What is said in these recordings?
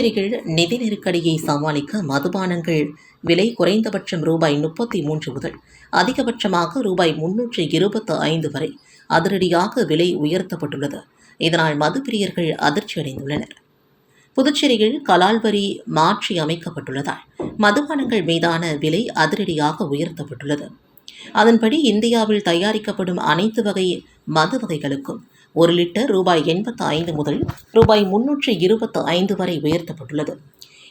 புதுச்சேரியில் நிதி நெருக்கடியை சமாளிக்க மதுபானங்கள் விலை குறைந்தபட்சம் ரூபாய் முப்பத்தி மூன்று முதல் அதிகபட்சமாக ரூபாய் முன்னூற்று இருபத்து ஐந்து வரை அதிரடியாக விலை உயர்த்தப்பட்டுள்ளது. இதனால் மதுப்பிரியர்கள் அதிர்ச்சியடைந்துள்ளனர் புதுச்சேரியில் கலால் வரி மாற்றி அமைக்கப்பட்டுள்ளதால் மதுபானங்கள் மீதான விலை அதிரடியாக உயர்த்தப்பட்டுள்ளது. அதன்படி இந்தியாவில் தயாரிக்கப்படும் அனைத்து வகை மது வகைகளுக்கும் ஒரு லிட்டர் ரூபாய் எண்பத்து ஐந்து முதல் ரூபாய் முன்னூற்று இருபத்து ஐந்து வரை உயர்த்தப்பட்டுள்ளது.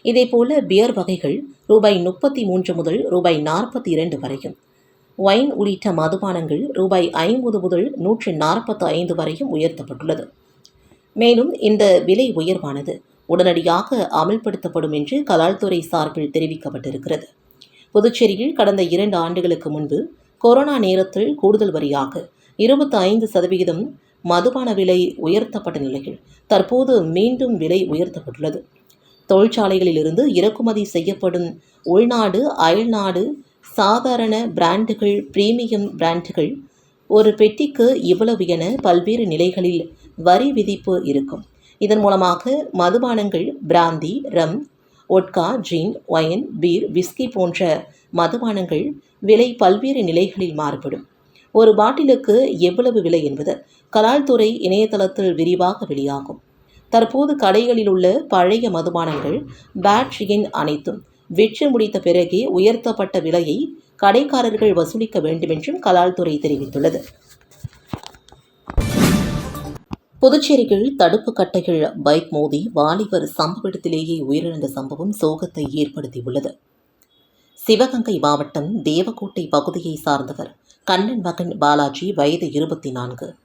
இதேபோல பியர் வகைகள் ரூபாய் முப்பத்தி மூன்று முதல் ரூபாய் நாற்பத்தி இரண்டு வரையும். ஒயின் உள்ளிட்ட மதுபானங்கள் ரூபாய் ஐம்பது முதல் நூற்று நாற்பத்து ஐந்து வரையும் உயர்த்தப்பட்டுள்ளது. மேலும் இந்த விலை உயர்வானது உடனடியாக அமல்படுத்தப்படும் என்று கலால்துறை சார்பில் தெரிவிக்கப்பட்டிருக்கிறது. புதுச்சேரியில் கடந்த இரண்டு ஆண்டுகளுக்கு முன்பு கொரோனா நேரத்தில் கூடுதல் வரியாக இருபத்தி ஐந்து சதவிகிதம் மதுபான விலை உயர்த்தப்பட்ட நிலையில் தற்போது மீண்டும் விலை உயர்த்தப்பட்டுள்ளது. தொழிற்சாலைகளிலிருந்து இறக்குமதி செய்யப்படும் உள்நாடு அயல்நாடு சாதாரண பிராண்டுகள் பிரீமியம் பிராண்டுகள் ஒரு பெட்டிக்கு இவ்வளவு என பல்வேறு நிலைகளில் வரி விதிப்பு இருக்கும். இதன் மூலமாக மதுபானங்கள் brandy rum vodka gin wine beer whisky போன்ற மதுபானங்கள் விலை பல்வேறு நிலைகளில் மாறுபடும். ஒரு பாட்டிலுக்கு எவ்வளவு விலை என்பது கலால்துறை இணையதளத்தில் விரிவாக வெளியாகும். தற்போது கடைகளில் உள்ள பழைய மதுபானங்கள் பேட்ச் எண் அனைத்தும் விற்று முடித்த பிறகே உயர்த்தப்பட்ட விலையை கடைக்காரர்கள் வசூலிக்க வேண்டுமென்றும் கலால்துறை தெரிவித்துள்ளது. புதுச்சேரியில் தடுப்பு கட்டைகள் பைக் மோதி வாலிபர் சம்பவ இடத்திலேயே உயிரிழந்த சம்பவம் சோகத்தை ஏற்படுத்தியுள்ளது. சிவகங்கை மாவட்டம் தேவக்கோட்டை பகுதியை சார்ந்தவர் கண்ணன் மகன் பாலாஜி வயது இருபத்தி நான்கு.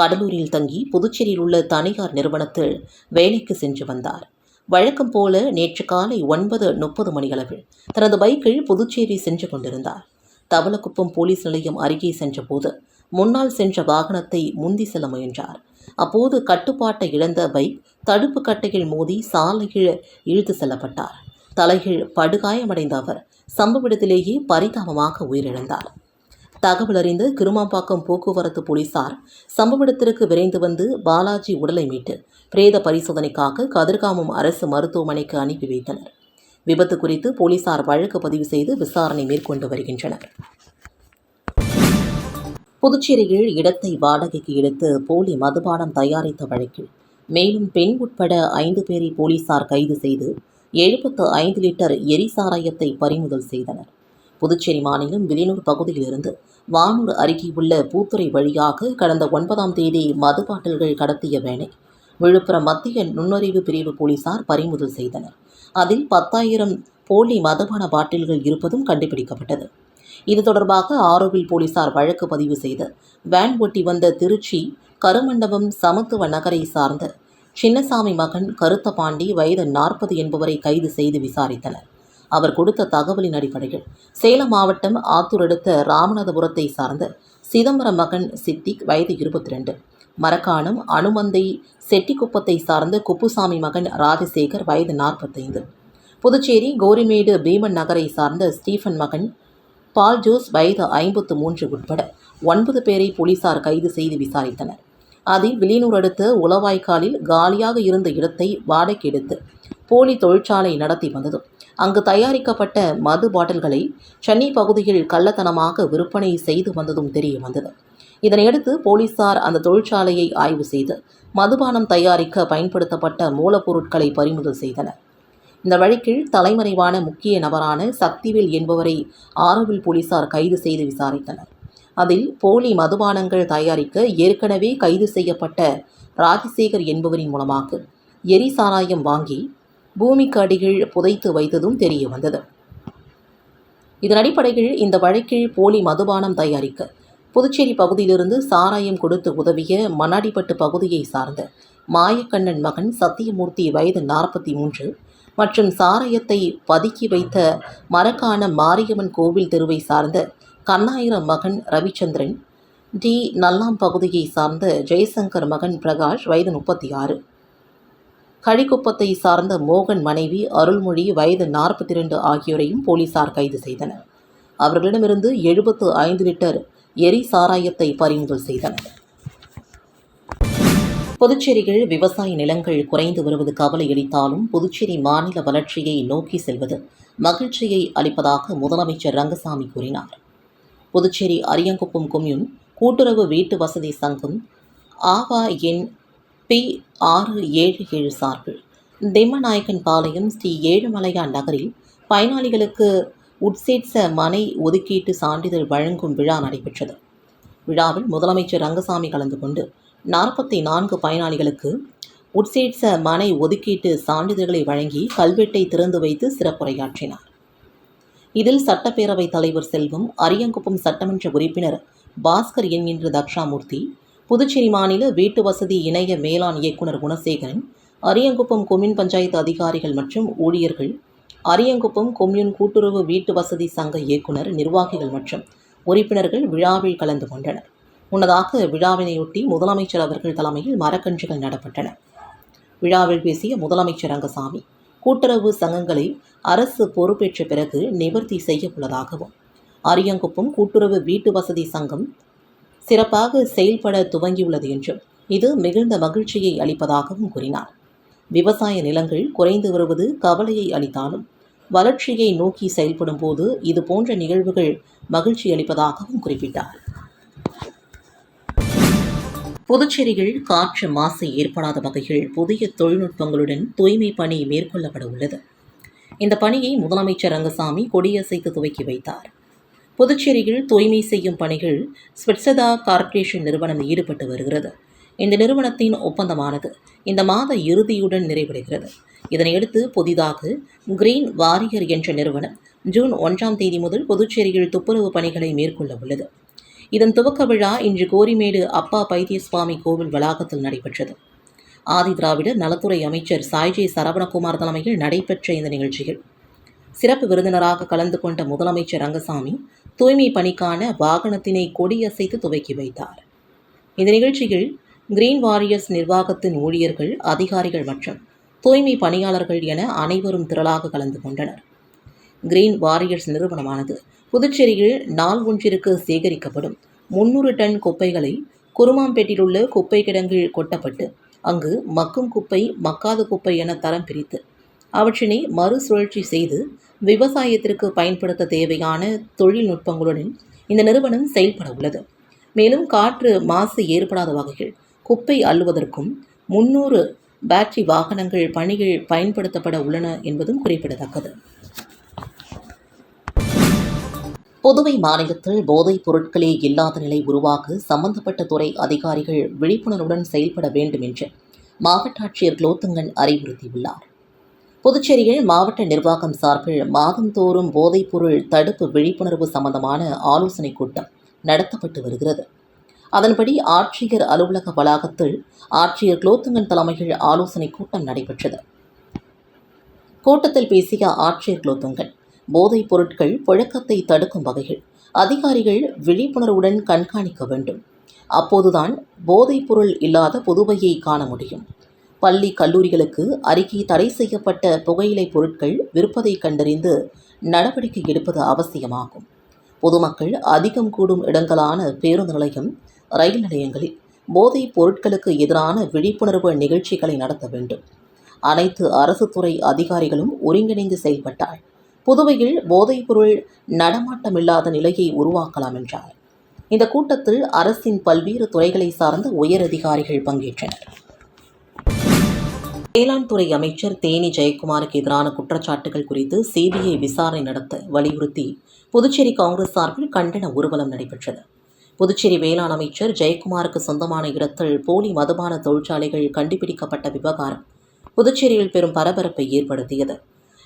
கடலூரில் தங்கி புதுச்சேரியில் உள்ள தனியார் நிறுவனத்தில் வேலைக்கு சென்று வந்தார். வழக்கம் போல நேற்று காலை ஒன்பது முப்பது மணியளவில் தனது பைக்கில் புதுச்சேரி சென்று கொண்டிருந்தார். தவளக்குப்பம் போலீஸ் நிலையம் அருகே சென்றபோது முன்னால் சென்ற வாகனத்தை முந்தி செல்ல முயன்றார். அப்போது கட்டுப்பாட்டை இழந்த பைக் தடுப்பு கட்டையில் மோதி சாலையில் இழுத்து செல்லப்பட்டார். தலையில் படுகாயமடைந்த அவர் சம்பவ இடத்திலேயே பரிதாபமாக உயிரிழந்தார். தகவல் அறிந்து கிருமாம்பாக்கம் போக்குவரத்து போலீசார் சம்பவ இடத்திற்கு விரைந்து வந்து பாலாஜி உடலை மீட்டு பிரேத பரிசோதனைக்காக கதிர்காமம் அரசு மருத்துவமனைக்கு அனுப்பி வைத்தனர். விபத்து குறித்து போலீசார் வழக்கு பதிவு செய்து விசாரணை மேற்கொண்டு வருகின்றனர். புதுச்சேரியில் இடத்தை வாடகைக்கு எடுத்து போலி மதுபானம் தயாரித்த வழக்கில் மேலும் பெண் உட்பட ஐந்து பேரை போலீசார் கைது செய்து எழுபத்து ஐந்து லிட்டர் எரிசாராயத்தை பறிமுதல் செய்தனர். புதுச்சேரி மாநிலம் விலையூர் பகுதியிலிருந்து வானூர் அருகே உள்ள பூத்துறை வழியாக கடந்த ஒன்பதாம் தேதி மது பாட்டில்கள் கடத்திய வேனை விழுப்புரம் மத்திய நுண்ணறிவு பிரிவு போலீசார் பறிமுதல் செய்தனர். அதில் பத்தாயிரம் போலி மதுபான பாட்டில்கள் இருப்பதும் கண்டுபிடிக்கப்பட்டது. இது தொடர்பாக ஆரோவில் போலீசார் வழக்கு பதிவு செய்து வேன் ஒட்டி வந்த திருச்சி கருமண்டபம் சமத்துவ நகரை சார்ந்த சின்னசாமி மகன் கருத்தபாண்டி வயது நாற்பது என்பவரை கைது செய்து விசாரித்தனர். அவர் கொடுத்த தகவலின் அடிப்படையில் சேலம் மாவட்டம் ஆத்தூர் அடுத்த ராமநாதபுரத்தை சார்ந்த சிதம்பரம் மகன் சித்திக் வயது இருபத்தி ரெண்டு. மரக்காணம் அனுமந்தை செட்டிக்குப்பத்தை சார்ந்த குப்புசாமி மகன் ராஜசேகர் வயது நாற்பத்தைந்து. புதுச்சேரி கோரிமேடு பீமன் நகரை சார்ந்த ஸ்டீஃபன் மகன் பால் ஜோஸ் வயது ஐம்பத்து மூன்று உட்பட ஒன்பது பேரை போலீசார் கைது செய்து விசாரித்தனர். அதில் வில்லியனூர் அடுத்த உளவாய்க்காலில் காலியாக இருந்த இடத்தை வாடகை எடுத்து போலி தொழிற்சாலை நடத்தி வந்ததும் அங்கு தயாரிக்கப்பட்ட மது பாட்டில்களை சென்னை பகுதியில் கள்ளத்தனமாக விற்பனை செய்து வந்ததும் தெரிய வந்தது. இதனையடுத்து போலீசார் அந்த தொழிற்சாலையை ஆய்வு செய்து மதுபானம் தயாரிக்க பயன்படுத்தப்பட்ட மூலப்பொருட்களை பறிமுதல் செய்தனர். இந்த வழக்கில் தலைமறைவான முக்கிய நபரான சக்திவேல் என்பவரை ஆரோவில் போலீசார் கைது செய்து விசாரித்தனர். அதில் போலி மதுபானங்கள் தயாரிக்க ஏற்கனவே கைது செய்யப்பட்ட ராஜசேகர் என்பவரின் மூலமாக எரி சாராயம் வாங்கி பூமிக்கு அடியில் புதைத்து வைத்ததும் தெரிய வந்தது. இதன் அடிப்படையில் இந்த வழக்கில் போலி மதுபானம் தயாரிக்க புதுச்சேரி பகுதியிலிருந்து சாராயம் கொடுத்து உதவிய மண்ணாடிப்பட்டு பகுதியை சார்ந்த மாயக்கண்ணன் மகன் சத்தியமூர்த்தி வயது நாற்பத்தி மூன்று மற்றும் சாராயத்தை பதுக்கி வைத்த மரக்கான மாரியம்மன் கோவில் தெருவை சார்ந்த கண்ணாயிரம் மகன் ரவிச்சந்திரன் டி. நல்லாம் பகுதியை சார்ந்த ஜெயசங்கர் மகன் பிரகாஷ் வயது முப்பத்தி ஆறு. கழிக்குப்பத்தை சார்ந்த மோகன் மனைவி அருள்மொழி வயது நாற்பத்தி ரெண்டு ஆகியோரையும் போலீசார் கைது செய்தனர். அவர்களிடமிருந்து எழுபத்து ஐந்து லிட்டர் எரி சாராயத்தை பறிமுதல் செய்தனர். புதுச்சேரியில் விவசாய நிலங்கள் குறைந்து வருவது கவலை அளித்தாலும் புதுச்சேரி மாநில வளர்ச்சியை நோக்கி செல்வது மகிழ்ச்சியை அளிப்பதாக முதலமைச்சர் ரங்கசாமி கூறினார். புதுச்சேரி அரியங்குப்பம் கொம்யூன் கூட்டுறவு வீட்டு வசதி சங்கம் ஆவா எண் பி ஆறு ஏழு ஏழு சார்பில். திம்மநாயக்கன் பாளையம் ஸ்ரீ ஏழுமலையான் நகரில் பயனாளிகளுக்கு உட்சேட்ச மனை ஒதுக்கீட்டு சான்றிதழ் வழங்கும் விழா நடைபெற்றது. விழாவில் முதலமைச்சர் ரங்கசாமி கலந்து கொண்டு நாற்பத்தி நான்கு பயனாளிகளுக்கு உட்சேட்ச மனை ஒதுக்கீட்டு சான்றிதழ்களை வழங்கி கல்வெட்டை திறந்து வைத்து சிறப்புரையாற்றினார். இதில் சட்டப்பேரவைத் தலைவர் செல்வம் அரியங்குப்பம் சட்டமன்ற உறுப்பினர் பாஸ்கர் என்கின்ற தக்ஷாமூர்த்தி புதுச்சேரி மாநில வீட்டு வசதி இணைய மேலாண் இயக்குனர் குணசேகரன் அரியங்குப்பம் கொம்யூன் பஞ்சாயத்து அதிகாரிகள் மற்றும் ஊழியர்கள் அரியங்குப்பம் கொம்யூன் கூட்டுறவு வீட்டு வசதி சங்க இயக்குனர் நிர்வாகிகள் மற்றும் உறுப்பினர்கள் விழாவில் கலந்து கொண்டனர். முன்னதாக விழாவினையொட்டி முதலமைச்சர் அவர்கள் தலைமையில் மரக்கன்றுகள் நடப்பட்டன. விழாவில் பேசிய முதலமைச்சர் ரங்கசாமி கூட்டுறவு சங்கங்களை அரசு பொறுப்பேற்ற பிறகு நிவர்த்தி செய்ய உள்ளதாகவும் அரியங்குப்பம் கூட்டுறவு வீட்டு வசதி சங்கம் சிறப்பாக செயல்பட துவங்கியுள்ளது என்றும் இது மிகுந்த மகிழ்ச்சியை அளிப்பதாகவும் கூறினார். விவசாய நிலங்கள் குறைந்து வருவது கவலையை அளித்தாலும் வளர்ச்சியை நோக்கி செயல்படும் போது இது போன்ற நிகழ்வுகள் மகிழ்ச்சி அளிப்பதாகவும் குறிப்பிட்டார். புதுச்சேரியில் காற்று மாசு ஏற்படாத வகையில் புதிய தொழில்நுட்பங்களுடன் தூய்மை பணி மேற்கொள்ளப்பட உள்ளது. இந்த பணியை முதலமைச்சர் ரங்கசாமி கொடியசைத்து துவக்கி வைத்தார். புதுச்சேரியில் தூய்மை செய்யும் பணிகள் ஸ்விட்சதா கார்ப்பரேஷன் நிறுவனம் ஈடுபட்டு வருகிறது. இந்த நிறுவனத்தின் ஒப்பந்தமானது இந்த மாத இறுதியுடன் நிறைவடைகிறது. இதனையடுத்து புதிதாக கிரீன் வாரியர் என்ற நிறுவனம் ஜூன் ஒன்றாம் தேதி முதல் புதுச்சேரியில் துப்புரவு பணிகளை மேற்கொள்ள உள்ளது. இதன் துவக்க விழா இன்று கோரிமேடு அப்பா பைத்தியசுவாமி கோவில் வளாகத்தில் நடைபெற்றது. ஆதி திராவிடர் நலத்துறை அமைச்சர் சாய்ஜே சரவணகுமார் தலைமையில் நடைபெற்ற இந்த நிகழ்ச்சியில் சிறப்பு விருந்தினராக கலந்து கொண்ட முதலமைச்சர் ரங்கசாமி தூய்மை பணிக்கான வாகனத்தினை கொடியசைத்து துவக்கி வைத்தார். இந்த நிகழ்ச்சியில் கிரீன் வாரியர்ஸ் நிர்வாகத்தின் ஊழியர்கள் அதிகாரிகள் மற்றும் தூய்மை பணியாளர்கள் என அனைவரும் திரளாக கலந்து கொண்டனர். கிரீன் வாரியர்ஸ் நிறுவனமானது புதுச்சேரியில் நாள் ஒன்றிற்கு சேகரிக்கப்படும் முன்னூறு டன் குப்பைகளை குருமாம்பேட்டிலுள்ள குப்பை கிடங்கில் கொட்டப்பட்டு அங்கு மக்கும் குப்பை மக்காத குப்பை என தரம் பிரித்து அவற்றினை மறுசுழற்சி செய்து விவசாயத்திற்கு பயன்படுத்த தேவையான தொழில்நுட்பங்களுடன் இந்த நிறுவனம் செயல்பட உள்ளது. மேலும் காற்று மாசு ஏற்படாத வகையில் குப்பை அள்ளுவதற்கும் முன்னூறு பேட்டரி வாகனங்கள் பணிகள் பயன்படுத்தப்பட உள்ளன என்பதும் குறிப்பிடத்தக்கது. புதுவை மாநிலத்தில் போதைப் பொருட்களே இல்லாத நிலை உருவாக்க சம்பந்தப்பட்ட துறை அதிகாரிகள் விழிப்புணர்வுடன் செயல்பட வேண்டும் என்று மாவட்ட ஆட்சியர் குலோத்துங்கன் அறிவுறுத்தியுள்ளார். புதுச்சேரியில் மாவட்ட நிர்வாகம் சார்பில் மாதந்தோறும் போதைப்பொருள் தடுப்பு விழிப்புணர்வு சம்பந்தமான ஆலோசனைக் கூட்டம் நடத்தப்பட்டு வருகிறது. அதன்படி ஆட்சியர் அலுவலக வளாகத்தில் ஆட்சியர் குலோத்துங்கன் தலைமையில் ஆலோசனைக் கூட்டம் நடைபெற்றது. கூட்டத்தில் பேசிய ஆட்சியர் குலோத்துங்கன் போதைப் பொருட்கள் புழக்கத்தை தடுக்கும் வகையில் அதிகாரிகள் விழிப்புணர்வுடன் கண்காணிக்க வேண்டும். அப்போதுதான் போதைப் பொருள் இல்லாத புதுவையை காண முடியும். பள்ளி கல்லூரிகளுக்கு அறிக்கை தடை செய்யப்பட்ட புகையிலை பொருட்கள் விற்பதை கண்டறிந்து நடவடிக்கை எடுப்பது அவசியமாகும். பொதுமக்கள் அதிகம் கூடும் இடங்களான பேருந்து நிலையம் ரயில் நிலையங்களில் போதைப் பொருட்களுக்கு எதிரான விழிப்புணர்வு நிகழ்ச்சிகளை நடத்த வேண்டும். அனைத்து அரசு துறை அதிகாரிகளும் ஒருங்கிணைந்து செயல்பட்டால் புதுவையில் போதைப்பொருள் நடமாட்டமில்லாத நிலையை உருவாக்கலாம் என்றார். இந்த கூட்டத்தில் அரசின் பல்வேறு துறைகளை சார்ந்த உயரதிகாரிகள் பங்கேற்றனர். வேளாண் துறை அமைச்சர் தேனி ஜெயக்குமாருக்கு எதிரான குற்றச்சாட்டுகள் குறித்து சிபிஐ விசாரணை நடத்த வலியுறுத்தி புதுச்சேரி காங்கிரஸ் சார்பில் கண்டன ஊர்வலம் நடைபெற்றது. புதுச்சேரி வேளாண் அமைச்சர் ஜெயக்குமாருக்கு சொந்தமான இடத்தில் போலி மதுபான தொழிற்சாலைகள் கண்டுபிடிக்கப்பட்ட விவகாரம் புதுச்சேரியில் பெரும் பரபரப்பை ஏற்படுத்தியது.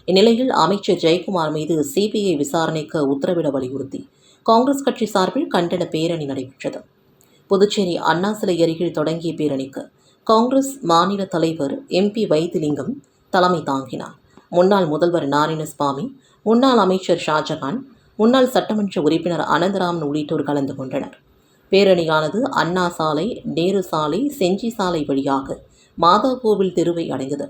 இந்நிலையில் அமைச்சர் ஜெயக்குமார் மீது சிபிஐ விசாரணைக்கு உத்தரவிட வலியுறுத்தி காங்கிரஸ் கட்சி சார்பில் கண்டன பேரணி நடைபெற்றது. புதுச்சேரி அண்ணா சிலை அருகில் தொடங்கிய பேரணிக்கு காங்கிரஸ் மாநில தலைவர் எம்பி வைத்திலிங்கம் தலைமை தாங்கினார். முன்னாள் முதல்வர் நாராயணசுவாமி முன்னாள் அமைச்சர் ஷாஜகான் முன்னாள் சட்டமன்ற உறுப்பினர் அனந்தராமன் உள்ளிட்டோர் கலந்து கொண்டனர். பேரணியானது அண்ணா சாலை நேரு சாலை செஞ்சி சாலை வழியாக மாதா கோவில் தெருவை அடைந்தது.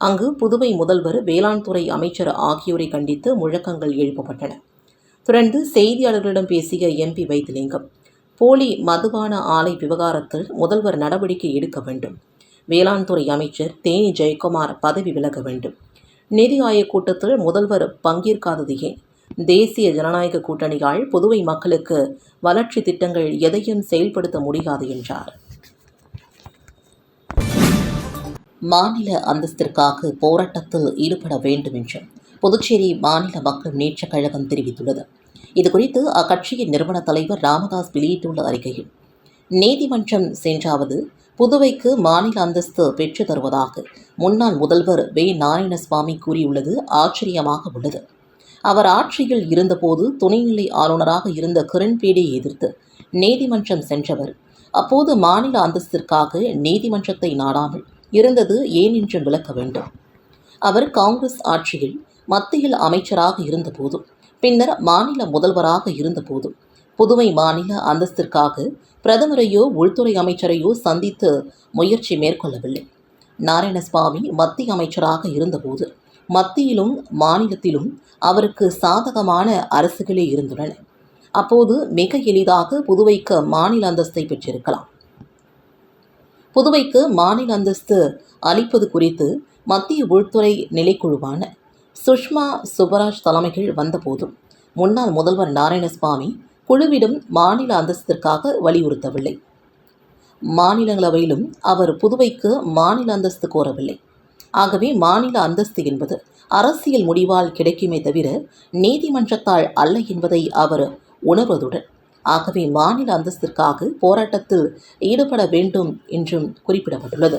அங்கு புதுவை முதல்வர் வேளாண் துறை அமைச்சர் ஆகியோரை கண்டித்து முழக்கங்கள் எழுப்பப்பட்டன. தொடர்ந்து செய்தியாளர்களிடம் பேசிய எம்பி வைத்திலிங்கம் போலி மதுபான ஆலை விவகாரத்தில் முதல்வர் நடவடிக்கை எடுக்க வேண்டும். வேளாண் துறை அமைச்சர் தேனி ஜெயக்குமார் பதவி விலக வேண்டும். நிதி ஆயோக் கூட்டத்தில் முதல்வர் பங்கேற்காதது ஏன்? தேசிய ஜனநாயக கூட்டணியால் புதுவை மக்களுக்கு வளர்ச்சி திட்டங்கள் எதையும் செயல்படுத்த முடியாது என்றார். மாநில அந்தஸ்திற்காக போராட்டத்தில் ஈடுபட வேண்டும் என்று புதுச்சேரி மாநில மக்கள் முன்னேற்றக் கழகம் தெரிவித்துள்ளது. இதுகுறித்து அக்கட்சியின் நிறுவன தலைவர் ராமதாஸ் வெளியிட்டுள்ள அறிக்கையில் நீதிமன்றம் சென்றாவது புதுவைக்கு மாநில அந்தஸ்து பெற்று தருவதாக முன்னாள் முதல்வர் வே. நாராயணசுவாமி கூறியுள்ளது ஆச்சரியமாக உள்ளது. அவர் ஆட்சியில் இருந்தபோது துணைநிலை ஆளுநராக இருந்த கிரண்பேடியை எதிர்த்து நீதிமன்றம் சென்றவர். அப்போது மாநில அந்தஸ்திற்காக நீதிமன்றத்தை நாடாமல் இருந்தது ஏன் என்று விளக்க வேண்டும். அவர் காங்கிரஸ் ஆட்சியில் மத்தியில் அமைச்சராக இருந்தபோதும் பின்னர் மாநில முதல்வராக இருந்தபோதும் புதுவை மாநில அந்தஸ்திற்காக பிரதமரையோ உள்துறை அமைச்சரையோ சந்தித்து முயற்சி மேற்கொள்ளவில்லை. நாராயணசுவாமி மத்திய அமைச்சராக இருந்தபோது மத்தியிலும் மாநிலத்திலும் அவருக்கு சாதகமான அரசுகளே இருந்துள்ளன. அப்போது மிக எளிதாக புதுவைக்கு மாநில அந்தஸ்தை பெற்றிருக்கலாம். புதுவைக்கு மாநில அந்தஸ்து அளிப்பது குறித்து மத்திய உள்துறை நிலைக்குழுவான சுஷ்மா சுபராஜ் தலைமைகள் வந்தபோதும் முன்னாள் முதல்வர் நாராயணசுவாமி குழுவிடம் மாநில அந்தஸ்திற்காக வலியுறுத்தவில்லை. மாநிலங்களவையிலும் அவர் புதுவைக்கு மாநில அந்தஸ்து கோரவில்லை. ஆகவே மாநில அந்தஸ்து என்பது அரசியல் முடிவால் கிடைக்குமே தவிர நீதிமன்றத்தால் அல்ல என்பதை அவர் உணர்வதுடன் ஆகவே மாநில அந்தஸ்திற்காக போராட்டத்தில் ஈடுபட வேண்டும் என்றும் குறிப்பிடப்பட்டுள்ளது.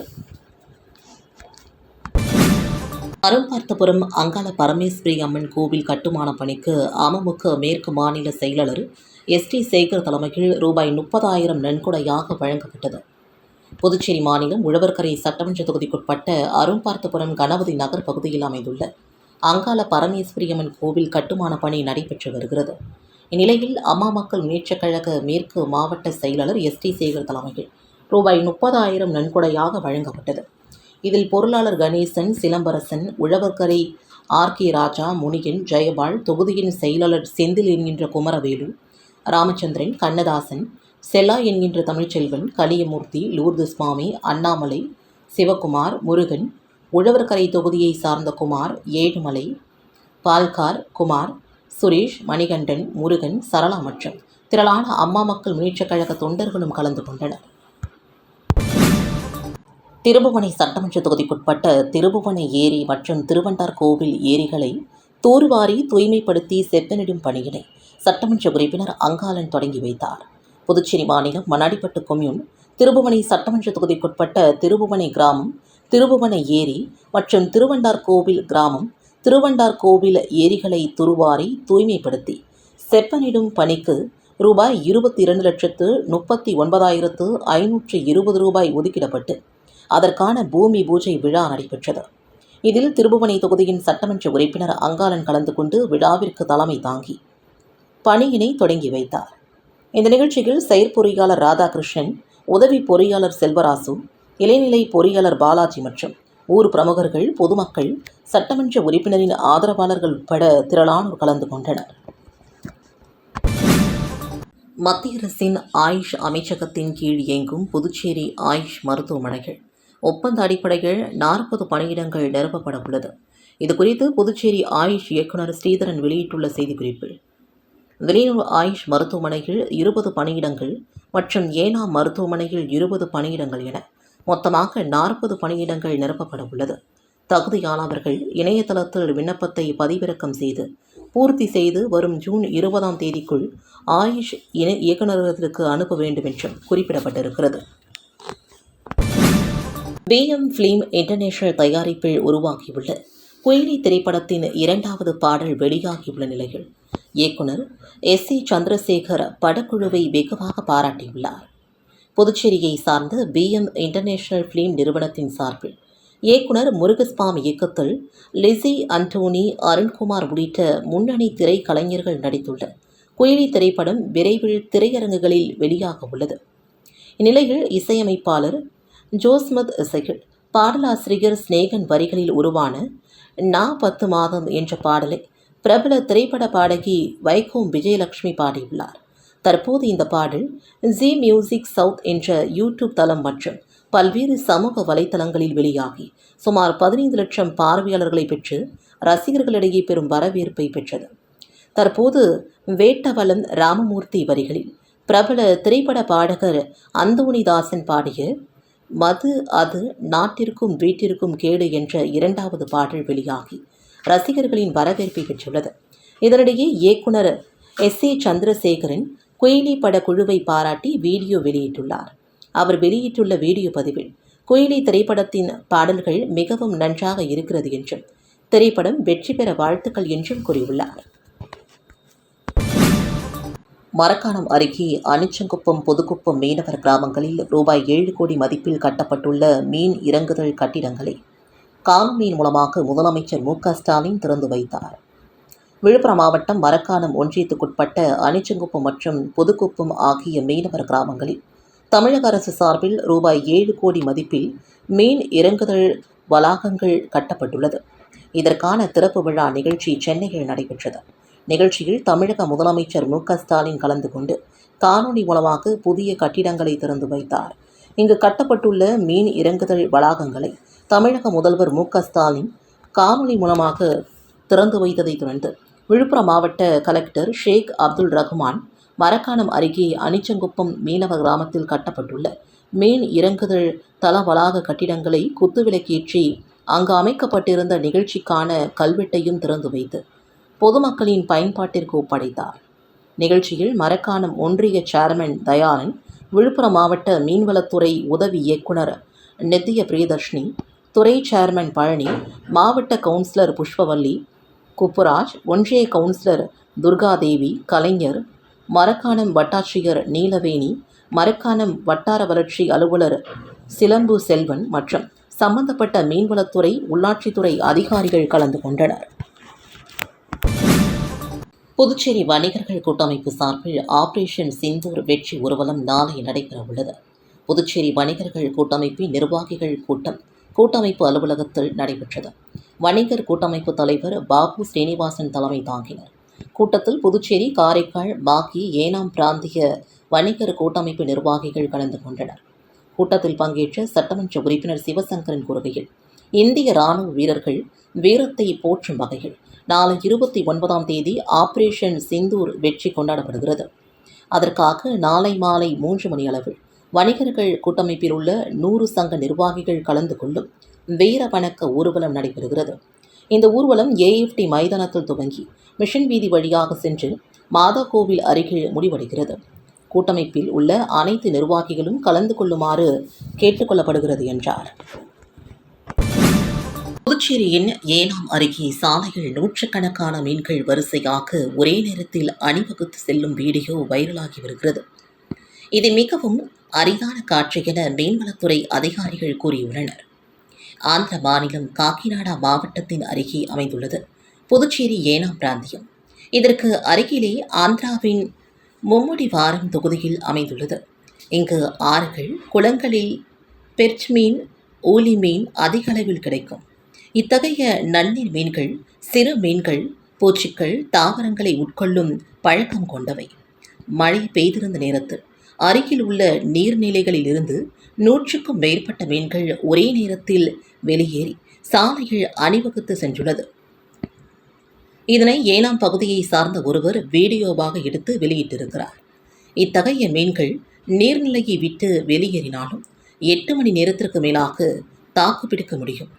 அரும்பார்த்தபுரம் அங்காள பரமேஸ்வரி அம்மன் கோவில் கட்டுமான பணிக்கு அமமுக மேற்கு மாநில செயலாளர் எஸ் டி சேகர் தலைமையில் ரூபாய் முப்பதாயிரம் நன்கொடையாக வழங்கப்பட்டது. புதுச்சேரி மாநிலம் உழவர்கரை சட்டமன்ற தொகுதிக்குட்பட்ட அரும்பார்த்தபுரம் கணபதி நகர் பகுதியில் அமைந்துள்ள அங்காள பரமேஸ்வரி அம்மன் கோவில் கட்டுமான பணி நடைபெற்று வருகிறது. இந்நிலையில் அம்மா மக்கள் முன்னேற்றக் கழக மேற்கு மாவட்ட செயலாளர் எஸ் டி சேகர் தலைமையில் ரூபாய் முப்பதாயிரம் நன்கொடையாக வழங்கப்பட்டது. இதில் பொருளாளர் கணேசன் சிலம்பரசன் உழவர்கரை ஆர். கே. ராஜா முனியன் ஜெயபால் தொகுதியின் செயலாளர் செந்தில் என்கின்ற குமரவேலு ராமச்சந்திரன் கண்ணதாசன் செல்லா என்கின்ற தமிழ்ச்செல்வன் கலியமூர்த்தி லூர்து சுவாமி அண்ணாமலை சிவகுமார் முருகன் உழவர்கரை தொகுதியை சார்ந்த குமார் ஏழுமலை பால்கார் குமார் சுரேஷ் மணிகண்டன் முருகன் சரளா மற்றும் திரளான அம்மா மக்கள் முன்னேற்றக் கழக தொண்டர்களும் கலந்து கொண்டனர். திருபுவனை சட்டமன்ற தொகுதிக்குட்பட்ட திருபுவனை ஏரி மற்றும் திருவண்டார் கோவில் ஏரிகளை தூர்வாரி தூய்மைப்படுத்தி செப்பனிடும் பணியினை சட்டமன்ற உறுப்பினர் அங்காளன் தொடங்கி வைத்தார். புதுச்சேரி மாநிலம் மணாடிப்பட்டு கொம்யூன் திருபுவனை சட்டமன்ற தொகுதிக்குட்பட்ட திருபுவனை கிராமம் திருபுவனை ஏரி மற்றும் திருவண்டார் கோவில் கிராமம் திருவண்டார் கோவில் ஏரிகளை துருவாரி தூய்மைப்படுத்தி செப்பனிடும் பணிக்கு ரூபாய் இருபத்தி இரண்டு லட்சத்து முப்பத்தி ஒன்பதாயிரத்து ஐநூற்று இருபது ரூபாய் ஒதுக்கிடப்பட்டு அதற்கான பூமி பூஜை விழா நடைபெற்றது. இதில் திருபுவனை தொகுதியின் சட்டமன்ற உறுப்பினர் அங்காளன் கலந்து கொண்டு விழாவிற்கு தலைமை தாங்கி பணியினை தொடங்கி வைத்தார். இந்த நிகழ்ச்சியில் செயற்பொறியாளர் ராதாகிருஷ்ணன் உதவி பொறியாளர் செல்வராசு இளைநிலை பொறியாளர் பாலாஜி மற்றும் ஊர் பிரமுகர்கள் பொதுமக்கள் சட்டமன்ற உறுப்பினரின் ஆதரவாளர்கள் உட்பட திரளானோர் கலந்து கொண்டனர். மத்திய அரசின் ஆயுஷ் அமைச்சகத்தின் கீழ் இயங்கும் புதுச்சேரி ஆயுஷ் மருத்துவமனைகள் ஒப்பந்த அடிப்படையில் நாற்பது பணியிடங்கள் நிரப்பப்பட உள்ளது இதுகுறித்து புதுச்சேரி ஆயுஷ் இயக்குனர் ஸ்ரீதரன் வெளியிட்டுள்ள செய்திக்குறிப்பில் வெளியூர் ஆயுஷ் மருத்துவமனையில் இருபது பணியிடங்கள் மற்றும் ஏனாம் மருத்துவமனையில் இருபது பணியிடங்கள் என மொத்தமாக நாற்பது பணியிடங்கள் நிரப்பப்பட உள்ளது தகுதியானவர்கள் இணையதளத்தில் விண்ணப்பத்தை பதிவிறக்கம் செய்து பூர்த்தி செய்து வரும் ஜூன் இருபதாம் தேதிக்குள் ஆயுஷ் இணை இயக்குநரகத்திற்கு அனுப்ப வேண்டும் என்றும் குறிப்பிடப்பட்டிருக்கிறது. பிஎம் ஃபிலிம் இன்டர்நேஷனல் தயாரிப்பில் உருவாகியுள்ள குயிலி திரைப்படத்தின் இரண்டாவது பாடல் வெளியாகியுள்ள நிலையில் இயக்குனர் எஸ் சி சந்திரசேகர் படக்குழுவை வெகுவாக பாராட்டியுள்ளார். புதுச்சேரியை சார்ந்த பிஎம் இன்டர்நேஷனல் ஃபிலிம் நிறுவனத்தின் சார்பில் இயக்குனர் முருகஸ்வாமி இயக்கத்தில் லிசி அண்டோனி அருண்குமார் உள்ளிட்ட முன்னணி திரைக்கலைஞர்கள் நடித்துள்ள குயிலி திரைப்படம் விரைவில் திரையரங்குகளில் வெளியாக உள்ளது. இந்நிலையில் இசையமைப்பாளர் ஜோஸ்மத் இசையில் பாடலாசிரியர் ஸ்நேகன் வரிகளில் உருவான நா பத்து மாதம் என்ற பாடலை பிரபல திரைப்பட பாடகி வைகோம் விஜயலட்சுமி பாடியுள்ளார். தற்போது இந்த பாடல் ஜி மியூசிக் சவுத் என்ற யூடியூப் தளம் மற்றும் பல்வேறு சமூக வலைத்தளங்களில் வெளியாகி சுமார் பதினைந்து லட்சம் பார்வையாளர்களை பெற்று ரசிகர்களிடையே பெரும் வரவேற்பை பெற்றது. தற்போது வேட்டவலன் ராமமூர்த்தி வரிகளில் பிரபல திரைப்பட பாடகர் அந்தோணிதாசன் பாடிய மது அது நாட்டிற்கும் வீட்டிற்கும் கேடு என்ற இரண்டாவது பாடல் வெளியாகி ரசிகர்களின் வரவேற்பை பெற்றுள்ளது. இதனிடையே இயக்குனர் எஸ். ஏ. சந்திரசேகரன் குயிலி பட குழுவை பாராட்டி வீடியோ வெளியிட்டுள்ளார். அவர் வெளியிட்டுள்ள வீடியோ பதிவில் குயிலி திரைப்படத்தின் பாடல்கள் மிகவும் நன்றாக இருக்கிறது என்றும் திரைப்படம் வெற்றி பெற வாழ்த்துக்கள் என்றும் கூறியுள்ளார். மரக்காணம் அருகே அனிச்சங்குப்பம் பொதுக்குப்பம் மீனவர் கிராமங்களில் ரூபாய் ஏழு கோடி மதிப்பில் கட்டப்பட்டுள்ள மீன் இறங்குதல் கட்டிடங்களை காணொலியின் மூலமாக முதலமைச்சர் மு ஸ்டாலின் திறந்து வைத்தார். விழுப்புரம் மாவட்டம் மரக்காணம் ஒன்றியத்துக்குட்பட்ட அனிச்சங்குப்பம் மற்றும் பொதுக்குப்பம் ஆகிய மீனவர் கிராமங்களில் தமிழக அரசு சார்பில் ரூபாய் ஏழு கோடி மதிப்பில் மீன் இறங்குதல் வளாகங்கள் கட்டப்பட்டுள்ளது. இதற்கான திறப்பு விழா நிகழ்ச்சி சென்னையில் நடைபெற்றது. நிகழ்ச்சியில் தமிழக முதலமைச்சர் மு ஸ்டாலின் கலந்து கொண்டு காணொலி மூலமாக புதிய கட்டிடங்களை திறந்து வைத்தார். இங்கு கட்டப்பட்டுள்ள மீன் இறங்குதல் வளாகங்களை தமிழக முதல்வர் மு ஸ்டாலின் காணொலி மூலமாக திறந்து வைத்ததைத் தொடர்ந்து விழுப்புரம் மாவட்ட கலெக்டர் ஷேக் அப்துல் ரஹ்மான் மரக்காணம் அருகே அனிச்சங்குப்பம் மீனவ கிராமத்தில் கட்டப்பட்டுள்ள மீன் இறங்குதல் தள வளாக கட்டிடங்களை குத்துவிளக்கேற்றி அங்கு அமைக்கப்பட்டிருந்த நிகழ்ச்சிக்கான கல்வெட்டையும் திறந்து வைத்து பொதுமக்களின் பயன்பாட்டிற்கு ஒப்படைத்தார். நிகழ்ச்சியில் மரக்காணம் ஒன்றிய சேர்மன் தயானன் விழுப்புரம் மாவட்ட மீன்வளத்துறை உதவி இயக்குனர் நித்திய பிரியதர்ஷினி துறை சேர்மன் பழனி மாவட்ட கவுன்சிலர் புஷ்பவல்லி குப்புராஜ் ஒன்றிய கவுன்சிலர் துர்காதேவி கலைஞர் மரக்காணம் வட்டாட்சியர் நீலவேணி மரக்காணம் வட்டார வளர்ச்சி அலுவலர் சிலம்பு செல்வன் மற்றும் சம்பந்தப்பட்ட மீன்வளத்துறை உள்ளாட்சித்துறை அதிகாரிகள் கலந்து கொண்டனர். புதுச்சேரி வணிகர்கள் கூட்டமைப்பு சார்பில் ஆபரேஷன் சிந்தூர் வெற்றி ஊர்வலம் நாளை நடைபெறவுள்ளது. புதுச்சேரி வணிகர்கள் கூட்டமைப்பின் நிர்வாகிகள் கூட்டம் கூட்டமைப்பு அலுவலகத்தில் நடைபெற்றது. வணிகர் கூட்டமைப்பு தலைவர் பாபு ஸ்ரீனிவாசன் தலைமை தாங்கினர். கூட்டத்தில் புதுச்சேரி காரைக்கால் பாக்கி ஏனாம் பிராந்திய வணிகர் கூட்டமைப்பு நிர்வாகிகள் கலந்து கொண்டனர். கூட்டத்தில் பங்கேற்ற சட்டமன்ற உறுப்பினர் சிவசங்கரன் கூறுகையில் இந்திய ராணுவ வீரர்கள் வீரத்தை போற்றும் வகையில் நாளை இருபத்தி ஒன்பதாம் தேதி ஆபரேஷன் சிந்தூர் வெற்றி கொண்டாடப்படுகிறது. அதற்காக நாளை மாலை மூன்று மணி அளவில் வணிகர்கள் கூட்டமைப்பில் உள்ள நூறு சங்க நிர்வாகிகள் கலந்து கொள்ளும் வீர வணக்க ஊர்வலம் நடைபெறுகிறது. இந்த ஊர்வலம் ஏஎஃப்டி மைதானத்தில் துவங்கி மிஷன் வீதி வழியாக சென்று மாதா கோவில் அருகில் முடிவடைகிறது. கூட்டமைப்பில் உள்ள அனைத்து நிர்வாகிகளும் கலந்து கொள்ளுமாறு கேட்டுக்கொள்ளப்படுகிறது என்றார். புதுச்சேரியின் ஏனாம் அருகே சாலையில் நூற்றுக்கணக்கான மீன்கள் வரிசையாக ஒரே நேரத்தில் அணிவகுத்து செல்லும் வீடியோ வைரலாகி வருகிறது. இது மிகவும் அரிதான காட்சி என மீன்வளத்துறை அதிகாரிகள் கூறியுள்ளனர். ஆந்திர மாநிலம் காக்கிநாடா மாவட்டத்தின் அருகே அமைந்துள்ளது. புதுச்சேரி ஏனாம் பிராந்தியம். இதற்கு அருகிலே ஆந்திராவின் மும்முடிவாரம் தொகுதியில் அமைந்துள்ளது. இங்கு ஆறுகள் குளங்களில் பெர்ச் மீன் ஊலி மீன் அதிக அளவில் கிடைக்கும். இத்தகைய நன்னீர் மீன்கள் சிறு மீன்கள் பூச்சிக்கள் தாவரங்களை உட்கொள்ளும் பழக்கம் கொண்டவை. மழை பெய்திருந்த நேரத்தில் அருகில் உள்ள நீர்நிலைகளில் இருந்து நூற்றுக்கும் மேற்பட்ட மீன்கள் ஒரே நேரத்தில் வெளியேறி சாலையில் அணிவகுத்து சென்றுள்ளது. இதனை ஏனாம் பகுதியை சார்ந்த ஒருவர் வீடியோவாக எடுத்து வெளியிட்டிருக்கிறார். இத்தகைய மீன்கள் நீர்நிலையை விட்டு வெளியேறினாலும் எட்டு மணி நேரத்திற்கு மேலாக தாக்குப்பிடிக்க முடியும்.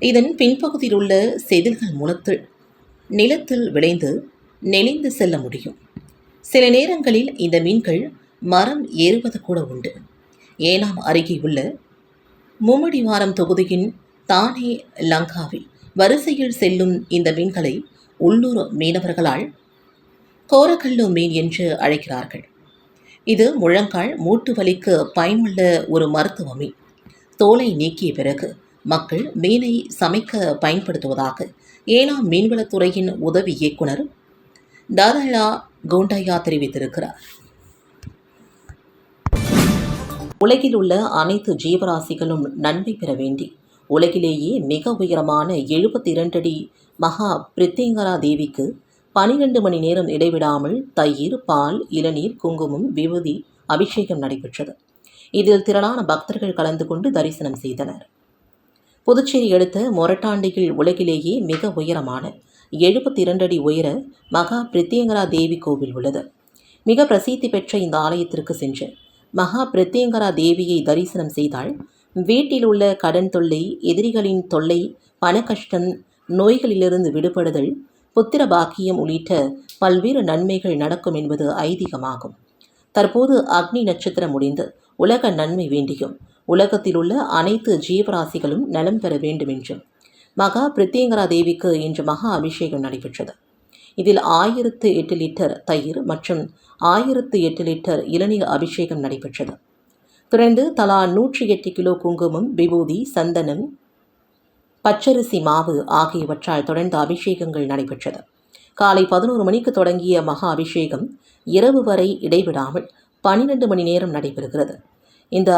இதன் பின்பகுதியில் உள்ள செதில்கள் மூலத்தில் நிலத்தில் விளைந்து நெளிந்து செல்ல முடியும். சில நேரங்களில் இந்த மீன்கள் மரம் ஏறுவது கூட உண்டு. ஏனாம் அருகே உள்ள மும்மடிவாரம் தொகுதியின் தானே லங்காவில் வரிசையில் செல்லும் இந்த மீன்களை உள்ளூர் மீனவர்களால் கோரக்கல்லு மீன் என்று அழைக்கிறார்கள். இது முழங்கால் மூட்டு வலிக்கு பயனுள்ள ஒரு மருத்துவ மீன். தோலை நீக்கிய பிறகு மக்கள் மீனை சமைக்க பயன்படுத்துவதாக ஏனாம் மீன்வளத்துறையின் உதவி இயக்குனர் தாதலா கோண்டையா தெரிவித்திருக்கிறார். உலகில் உள்ள அனைத்து ஜீவராசிகளும் நன்மை பெற வேண்டி உலகிலேயே மிக உயரமான எழுபத்தி இரண்டடி மகா பிரித்திங்கரா தேவிக்கு பனிரெண்டு மணி நேரம் இடைவிடாமல் தயிர் பால் இளநீர் குங்குமம் விபூதி அபிஷேகம் நடைபெற்றது. இதில் திரளான பக்தர்கள் கலந்து கொண்டு தரிசனம் செய்தனர். புதுச்சேரி அடுத்த மொரட்டாண்டியில் உலகிலேயே மிக உயரமான எழுபத்தி இரண்டு அடி உயர மகா பிரித்தியங்கரா தேவி கோவில் உள்ளது. மிக பிரசித்தி பெற்ற இந்த ஆலயத்திற்கு சென்று மகா பிரத்யங்கரா தேவியை தரிசனம் செய்தால் வீட்டில் உள்ள கடன் தொல்லை எதிரிகளின் தொல்லை பணக்கஷ்டம் நோய்களிலிருந்து விடுபடுதல் புத்திர பாக்கியம் உள்ளிட்ட பல்வேறு நன்மைகள் நடக்கும் என்பது ஐதீகமாகும். தற்போது அக்னி நட்சத்திரம் முடிந்து உலக நன்மை வேண்டியும் உலகத்தில் உள்ள அனைத்து ஜீவராசிகளும் நலம் பெற வேண்டும் என்றும் மகா பிரித்தியங்கரா தேவிக்கு இன்று மகா அபிஷேகம் நடைபெற்றது. இதில் ஆயிரத்து எட்டு லிட்டர் தயிர் மற்றும் ஆயிரத்து எட்டு லிட்டர் இளநீர் அபிஷேகம் நடைபெற்றது. பிறந்து தலா நூற்றி எட்டு கிலோ குங்குமம் விபூதி சந்தனம் பச்சரிசி மாவு ஆகியவற்றால் தொடர்ந்து அபிஷேகங்கள் நடைபெற்றது. காலை பதினோரு மணிக்கு தொடங்கிய மகா அபிஷேகம் இரவு வரை இடைவிடாமல் பனிரெண்டு மணி நேரம் நடைபெறுகிறது. இந்த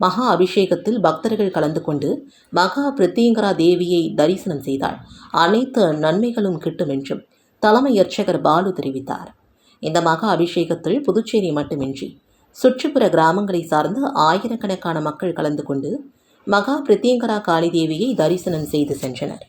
மகா அபிஷேகத்தில் பக்தர்கள் கலந்து கொண்டு மகா பிரித்தியங்கரா தேவியை தரிசனம் செய்தால் அனைத்து நன்மைகளும் கிட்டும் என்றும் தலைமை அர்ச்சகர் பாலு தெரிவித்தார். இந்த மகா அபிஷேகத்தில் புதுச்சேரி மட்டுமின்றி சுற்றுப்புற கிராமங்களை சார்ந்த ஆயிரக்கணக்கான மக்கள் கலந்து கொண்டு மகா பிரித்தியங்கரா காளி தேவியை தரிசனம் செய்து சென்றனர்.